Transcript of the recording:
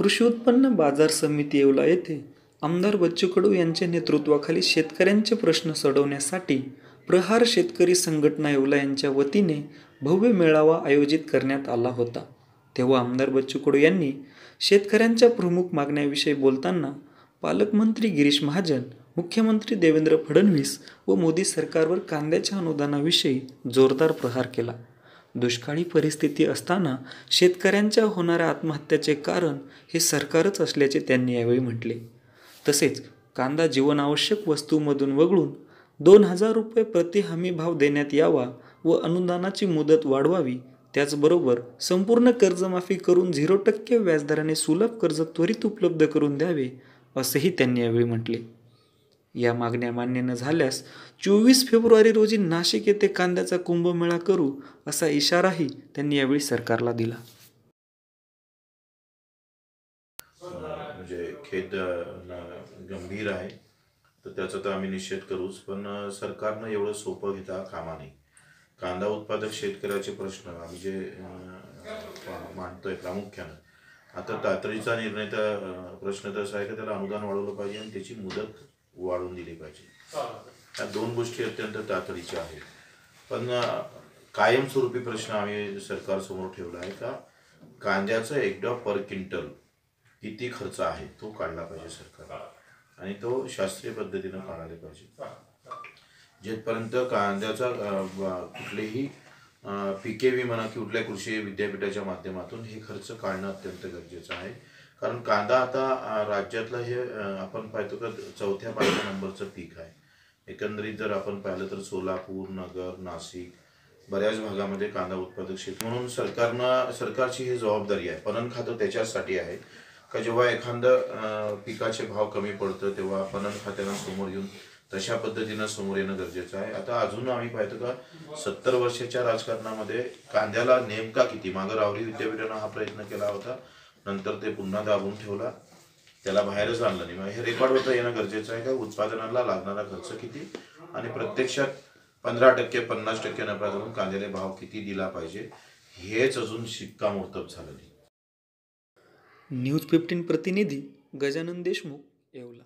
कृषी उत्पन्न बाजार समिती येवला येथे आमदार बच्चू कडू यांच्या नेतृत्वाखाली शेतकऱ्यांचे प्रश्न सोडवण्यासाठी प्रहार शेतकरी संघटना येवला यांच्या वतीने भव्य मेळावा आयोजित करण्यात आला होता. तेव्हा आमदार बच्चू कडू यांनी शेतकऱ्यांच्या प्रमुख मागण्याविषयी बोलताना पालकमंत्री गिरीश महाजन मुख्यमंत्री देवेंद्र फडणवीस व मोदी सरकारवर कांद्याच्या अनुदानाविषयी जोरदार प्रहार केला. दुष्काळी परिस्थिती असताना शेतकऱ्यांच्या होणाऱ्या आत्महत्याचे कारण हे सरकारच असल्याचे त्यांनी यावेळी म्हटले. तसेच कांदा जीवनावश्यक वस्तूमधून वगळून दोन हजार रुपये प्रति हमी भाव देण्यात यावा व अनुदानाची मुदत वाढवावी त्याचबरोबर संपूर्ण कर्जमाफी करून झिरो टक्के व्याजदराने सुलभ कर्ज त्वरित उपलब्ध करून द्यावे असेही त्यांनी यावेळी म्हटले. या मागण्या मान्य न झाल्यास चोवीस फेब्रुवारी रोजी नाशिक येथे कांद्याचा कुंभमेळा करू असा इशाराही त्यांनी यावेळी सरकारला दिला. म्हणजे खेद गंभीर आहे. तर त्याचा तर आम्ही निषेध करूच पण सरकारनं एवढं सोपं घेता कामा नाही कांदा उत्पादक शेतकऱ्याचे प्रश्न आम्ही जे मांडतोय प्रामुख्यानं आता तातडीचा निर्णय तर प्रश्न तसा आहे की त्याला अनुदान वाढवलं पाहिजे आणि त्याची मुदत वाढवून दिली पाहिजे. या दोन गोष्टी अत्यंत तातडीच्या आहेत. पण कायमस्वरूपी प्रश्न आम्ही सरकारसमोर ठेवला आहे का कांद्याचं एकदा पर क्विंटल किती खर्च आहे तो काढला पाहिजे सरकार. आणि तो शास्त्रीय पद्धतीनं काढायला पाहिजे. जेथपर्यंत कांद्याचा कुठलेही पी के व्ही म्हणा की कुठल्या कृषी विद्यापीठाच्या माध्यमातून हे खर्च काढणं अत्यंत गरजेचं आहे. कारण कांदा आता राज्यातला राज्यातलं हे आपण पाहतो का चौथ्या पाचव्या नंबरचं पीक आहे. एकंदरीत जर आपण पाहिलं तर सोलापूर नगर नाशिक बऱ्याच भागामध्ये कांदा उत्पादक शेती. म्हणून सरकारनं सरकारची ही जबाबदारी आहे. पणन खातं त्याच्यासाठी आहे का जेव्हा एखादं पिकाचे भाव कमी पडतं तेव्हा पणन खात्यानं समोर येऊन तशा पद्धतीनं समोर येणं गरजेचं आहे. आता अजून आम्ही पाहतो का सत्तर वर्षाच्या राजकारणामध्ये कांद्याला नेमका किती? मागं रावरी विद्यापीठानं हा प्रयत्न केला होता. नंतर ते पुन्हा दाबून ठेवला. त्याला बाहेरच आणलं नाही. मग हे रेकॉर्ड होतं येणं गरजेचं आहे का? उत्पादनाला लागणारा खर्च किती? आणि प्रत्यक्षात पंधरा टक्के पन्नास टक्के नफा करून कांद्याला भाव किती दिला पाहिजे? हेच अजून शिक्कामोर्तब झालं नाही. न्यूज फिफ्टीन प्रतिनिधी गजानन देशमुख येवला.